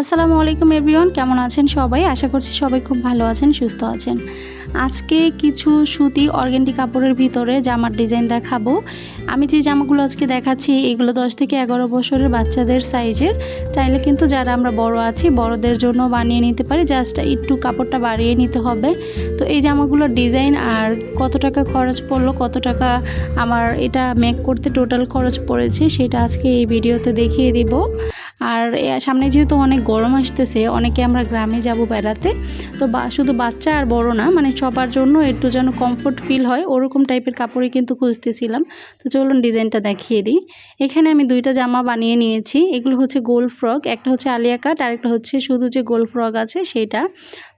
আসসালামু আলাইকুম এভরিওয়ান, কেমন আছেন সবাই? আশা করছি সবাই খুব ভালো আছেন, সুস্থ আছেন। আজকে কিছু সুতি অর্গেন্ডি কাপড়ের ভিতরে জামার ডিজাইন দেখাবো। আমি যে জামাগুলো আজকে দেখাচ্ছি, এগুলো দশ থেকে এগারো বছরের বাচ্চাদের সাইজের। চাইলে কিন্তু যারা আমরা বড় আছি, বড়দের জন্য বানিয়ে নিতে পারি, জাস্ট একটু কাপড়টা বাড়িয়ে নিতে হবে। তো এই জামাগুলোর ডিজাইন আর কত টাকা খরচ পড়ল, কত টাকা আমার এটা মেক করতে টোটাল খরচ পড়েছে, সেটা আজকে এই ভিডিওতে দেখিয়ে দিব। আর সামনে যেহেতু অনেক গরম আসতেছে, অনেকে আমরা গ্রামে যাব বেড়াতে, তো বা, শুধু বাচ্চা আর বড় না মানে সবার জন্য একটু যেন কমফোর্ট ফিল হয়, ওরকম টাইপের কাপড়ই কিন্তু খুঁজতেছিলাম। তো চলুন ডিজাইনটা দেখিয়ে দিই। এখানে আমি দুইটা জামা বানিয়ে নিয়েছি, এগুলো হচ্ছে গোল ফ্রক একটা হচ্ছে আলিয়া কাট, আর একটা হচ্ছে শুধু যে গোল ফ্রক আছে সেটা।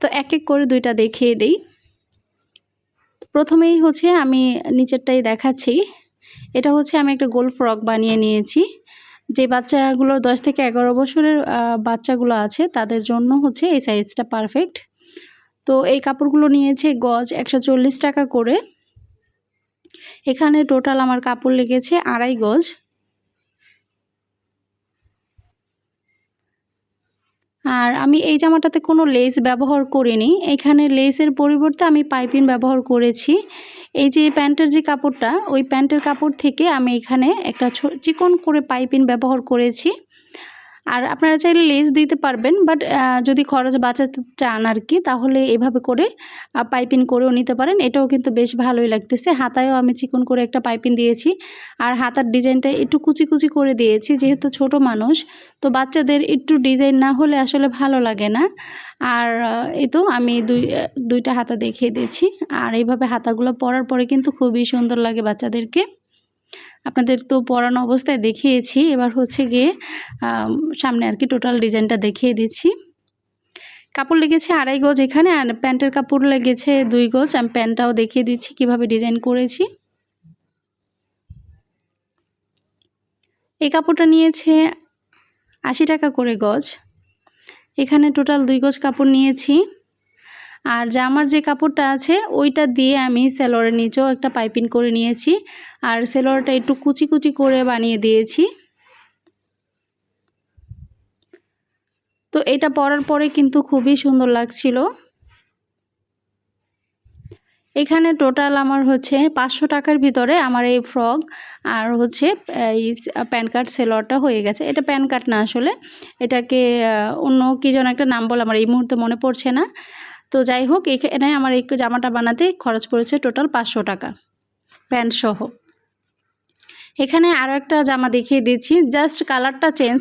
তো এক এক করে দুইটা দেখিয়ে দিই। প্রথমেই হচ্ছে আমি নিচেরটাই দেখাচ্ছি, এটা হচ্ছে আমি একটা গোল ফ্রক বানিয়ে নিয়েছি। যে বাচ্চাগুলোর দশ থেকে এগারো বছরের বাচ্চাগুলো আছে, তাদের জন্য হচ্ছে এই সাইজটা পারফেক্ট তো এই কাপড়গুলো নিয়েছে গজ একশো চল্লিশ টাকা করে। এখানে টোটাল আমার কাপড় লেগেছে আড়াই গজ। আর আমি এই জামাটাতে কোনো লেস ব্যবহার করিনি। এখানে লেসের পরিবর্তে আমি পাইপিন ব্যবহার করেছি। এই যে প্যান্টের যে কাপড়টা, ওই প্যান্টের কাপড় থেকে আমি এখানে একটা চিকন করে পাইপিন ব্যবহার করেছি। আর আপনারা চাইলে লেস দিতে পারবেন বাট যদি খরচ বাঁচাতে চান আর কি তাহলে এভাবে করে পাইপিং করেও নিতে পারেন। এটাও কিন্তু বেশ ভালোই লাগতেছে। হাতায়ও আমি চিকন করে একটা পাইপিং দিয়েছি। আর হাতার ডিজাইনটা একটু কুচি কুচি করে দিয়েছি, যেহেতু ছোট মানুষ, তো বাচ্চাদের একটু ডিজাইন না হলে আসলে ভালো লাগে না। আর এই তো আমি দুই দুইটা হাতা দেখিয়ে দিয়েছি। আর এইভাবে হাতাগুলো পরার পরে কিন্তু খুবই সুন্দর লাগে বাচ্চাদেরকে। আপনাদের তো পরানো অবস্থায় দেখিয়েছি। এবার হচ্ছে গিয়ে সামনে আর কি টোটাল ডিজাইনটা দেখিয়ে দিচ্ছি। কাপড় লেগেছে আড়াই গজ এখানে আর প্যান্টের কাপড় লেগেছে দুই গজ। আমি প্যান্টটাও দেখিয়ে দিচ্ছি কীভাবে ডিজাইন করেছি। এই কাপড়টা নিয়েছে আশি টাকা করে গজ। এখানে টোটাল দুই গজ কাপড় নিয়েছি। আর জামার যে কাপড়টা আছে, ওইটা দিয়ে আমি সেলোয়ারের নিচেও একটা পাইপিং করে নিয়েছি। আর সেলোয়ারটা একটু কুচি কুচি করে বানিয়ে দিয়েছি। তো এটা পরার পরে কিন্তু খুবই সুন্দর লাগছিল। এখানে টোটাল আমার হচ্ছে পাঁচশো টাকার ভিতরে আমার এই ফ্রক আর হচ্ছে এই প্যান কার্ড সেলোয়ারটা হয়ে গেছে। এটা প্যান কার্ড না আসলে, এটাকে অন্য কী যেন একটা নাম বলে, আমার এই মুহূর্তে মনে পড়ছে না। তো যাই হোক এখানে আমার এই জামাটা বানাতে খরচ পড়েছে টোটাল পাঁচশো টাকা প্যান্ট সহ। এখানে আরও একটা জামা দেখিয়ে দিচ্ছি জাস্ট কালারটা চেঞ্জ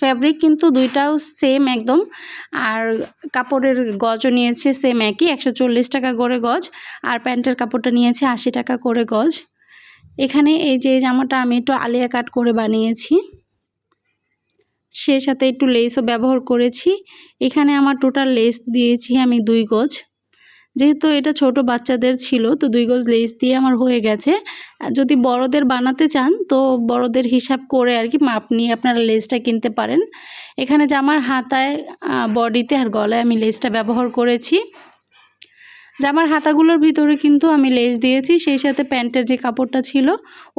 ফ্যাব্রিক কিন্তু দুইটাও সেম একদম, আর কাপড়ের গজও নিয়েছে সেম একই, একশো চল্লিশ টাকা করে গজ, আর প্যান্টের কাপড়টা নিয়েছে আশি টাকা করে গজ। এখানে এই যে জামাটা আমি একটু আলিয়া কাট করে বানিয়েছি। সে সাথে একটু লেসও ব্যবহার করেছি। এখানে আমার টোটাল লেস দিয়েছি আমি দুই গজ। যেহেতু এটা ছোট বাচ্চাদের ছিল, তো দুই গজ লেস দিয়ে আমার হয়ে গেছে। যদি বড়দের বানাতে চান, তো বড়দের হিসাব করে আর কি মাপ নিয়ে আপনারা লেসটা কিনতে পারেন। এখানে জামার হাতায় বডিতে আর গলায় আমি লেসটা ব্যবহার করেছি। জামার হাতাগুলোর ভিতরে কিন্তু আমি লেস দিয়েছি, সেই সাথে প্যান্টের যে কাপড়টা ছিল,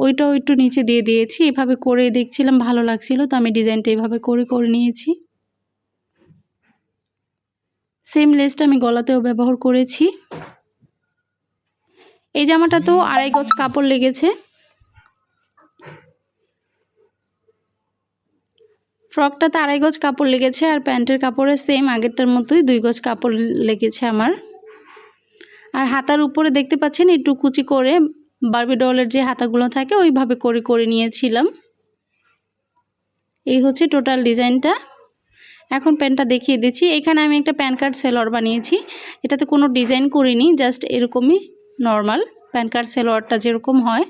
ওইটাও একটু নিচে দিয়ে দিয়েছি। এভাবে করে দেখছিলাম, ভালো লাগছিল, তো আমি ডিজাইনটা এভাবে করে করে নিয়েছি। সেম লেসটা আমি গলাতেও ব্যবহার করেছি। এই জামাটা তো আড়াই গজ কাপড় লেগেছে। ফ্রকটাতে আড়াই গজ কাপড় লেগেছে, আর প্যান্টের কাপড়ে সেম আগেরটার মতোই দুই গজ কাপড় লেগেছে আমার। আর হাতার উপরে দেখতে পাচ্ছেন, একটু কুচি করে বারবি ডলের যে হাতাগুলো থাকে, ওইভাবে করে করে নিয়েছিলাম। এই হচ্ছে টোটাল ডিজাইনটা। এখন প্যান্টটা দেখিয়ে দিচ্ছি। এখানে আমি একটা প্যান কার্ড সেলোয়ার বানিয়েছি। এটাতে কোনো ডিজাইন করিনি, জাস্ট এরকমই নর্মাল প্যান কার্ড সেলোয়ারটা যেরকম হয়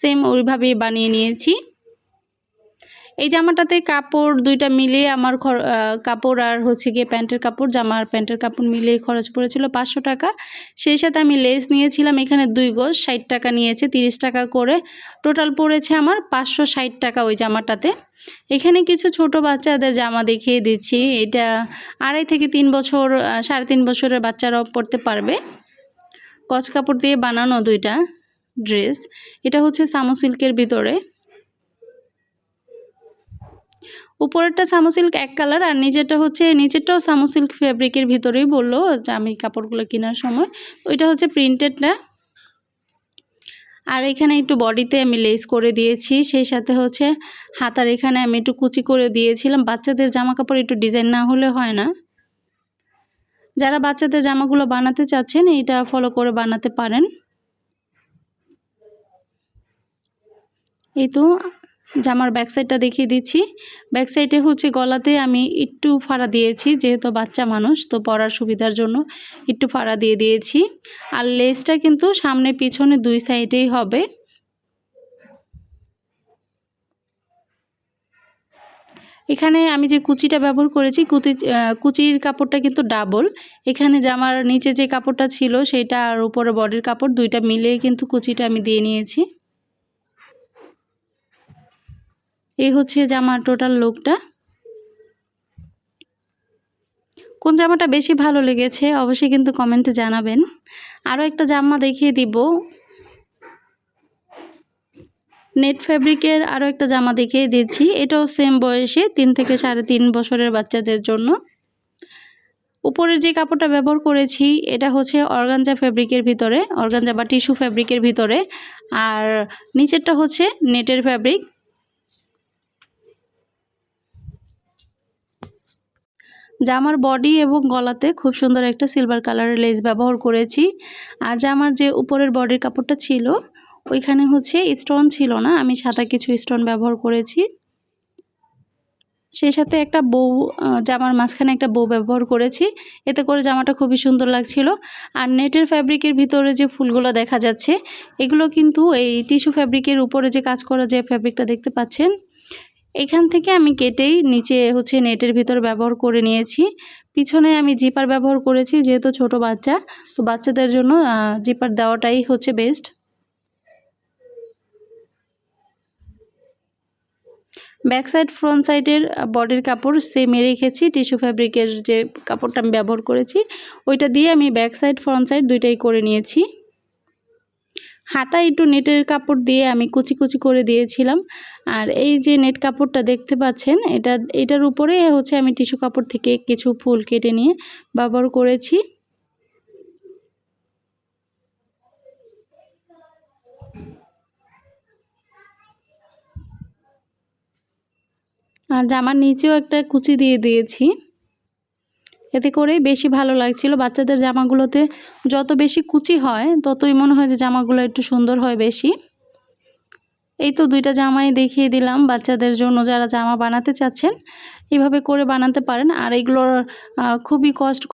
সেম ওইভাবেই বানিয়ে নিয়েছি। এই জামাটাতে কাপড় দুইটা মিলিয়ে আমার কাপড় আর হচ্ছে গিয়ে প্যান্টের কাপড়, জামা আর প্যান্টের কাপড় মিলিয়ে খরচ পড়েছিল পাঁচশো টাকা। সেই সাথে আমি লেস নিয়েছিলাম, এখানে দুই গোজ, ষাট টাকা নিয়েছে, তিরিশ টাকা করে। টোটাল পড়েছে আমার পাঁচশো ষাট টাকা ওই জামাটাতে। এখানে কিছু ছোট বাচ্চাদের জামা দেখিয়ে দিচ্ছি। এটা আড়াই থেকে তিন বছর সাড়ে তিন বছরের বাচ্চারাও পরতে পারবে। কচ কাপড় দিয়ে বানানো দুইটা ড্রেস। এটা হচ্ছে সামো সিল্কের ভিতরে। উপরেরটা সামোসিল্ক এক কালার আর নিচেরটা হচ্ছে, নিচেরটাও সামোসিল্ক ফেব্রিকের ভিতরেই বলল যে আমি কাপড়গুলো কেনার সময়। ওইটা হচ্ছে প্রিন্টেডটা আর এখানে একটু বডিতে আমি লেস করে দিয়েছি, সেই সাথে হচ্ছে হাতার এখানে আমি একটু কুচি করে দিয়েছিলাম। বাচ্চাদের জামা কাপড় একটু ডিজাইন না হলে হয় না। যারা বাচ্চাদের জামাগুলো বানাতে চাচ্ছেন, এইটা ফলো করে বানাতে পারেন। এই তো জামার ব্যাক সাইডটা দেখিয়ে দিচ্ছি। ব্যাক সাইডে হচ্ছে গলাতে আমি একটু ফাড়া দিয়েছি, যেহেতু বাচ্চা মানুষ, তো পরার সুবিধার জন্য একটু ফাড়া দিয়ে দিয়েছি। আর লেসটা কিন্তু সামনে পিছনে দুই সাইডেই হবে। এখানে আমি যে কুচিটা ব্যবহার করেছি, কুচি কুচির কাপড়টা কিন্তু ডাবল এখানে জামার নিচে যে কাপড়টা ছিল, সেটা আর উপরে বডির কাপড়, দুইটা মিলিয়ে কিন্তু কুচিটা আমি দিয়ে নিয়েছি। এই হচ্ছে জামার টোটাল লুকটা কোন জামাটা বেশি ভালো লেগেছে অবশ্যই কিন্তু কমেন্টে জানাবেন। আরও একটা জামা দেখিয়ে দিব। নেট ফ্যাব্রিকের আরও একটা জামা দেখিয়ে দিচ্ছি। এটাও সেম বয়সে, তিন থেকে সাড়ে তিন বছরের বাচ্চাদের জন্য। উপরের যে কাপড়টা ব্যবহার করেছি, এটা হচ্ছে অর্গানজা ফ্যাব্রিকের ভিতরে, অর্গানজা বা টিস্যু ফ্যাব্রিকের ভিতরে। আর নিচেরটা হচ্ছে নেটের ফ্যাব্রিক জামার বডি এবং গলাতে খুব সুন্দর একটা সিলভার কালারের লেস ব্যবহার করেছি। আর জামার যে উপরের বডির কাপড়টা ছিল, ওইখানে হচ্ছে স্টোন ছিল না, আমি সাদা কিছু স্টোন ব্যবহার করেছি। সেই সাথে একটা বউ জামার মাঝখানে একটা বউ ব্যবহার করেছি। এতে করে জামাটা খুবই সুন্দর লাগছিল। আর নেটের ফ্যাব্রিকের ভিতরে যে ফুলগুলো দেখা যাচ্ছে, এগুলো কিন্তু এই টিস্যু ফ্যাব্রিকের উপরে যে কাজ করা যে ফ্যাব্রিকটা দেখতে পাচ্ছেন এখান থেকে আমি কেটেই নিচে হচ্ছে নেটের ভিতর ব্যবহার করে নিয়েছি। পিছনে আমি জিপার ব্যবহার করেছি, যেহেতু ছোট বাচ্চা, তো বাচ্চাদের জন্য জিপার দেওয়াটাই হচ্ছে বেস্ট ব্যাক সাইড ফ্রন্ট সাইডের বডির কাপড় সেমে রেখেছি টিস্যু ফ্যাব্রিকের যে কাপড়টা আমি ব্যবহার করেছি, ওইটা দিয়ে আমি ব্যাক সাইড ফ্রন্ট সাইড দুইটাই করে নিয়েছি। হাতায় একটু নেটের কাপড় দিয়ে আমি কুচি কুচি করে দিয়েছিলাম। আর এই যে নেট কাপড়টা দেখতে পাচ্ছেন, এটা, এটার উপরে হচ্ছে আমি টিস্যু কাপড় থেকে কিছু ফুল কেটে নিয়ে ব্যবহার করেছি। আর জামার নিচেও একটা কুচি দিয়ে দিয়েছি। এতে করে বেশি ভালো লাগছিল। বাচ্চাদের জামাগুলোতে যত বেশি কুচি হয়, ততই মনে হয় যে জামাগুলো একটু সুন্দর হয় বেশি। এই তো দুইটা জামাই দেখিয়ে দিলাম বাচ্চাদের জন্য যারা জামা বানাতে চাচ্ছেন। এভাবে করে বানাতে পারেন। আর এগুলোর খুবই কষ্ট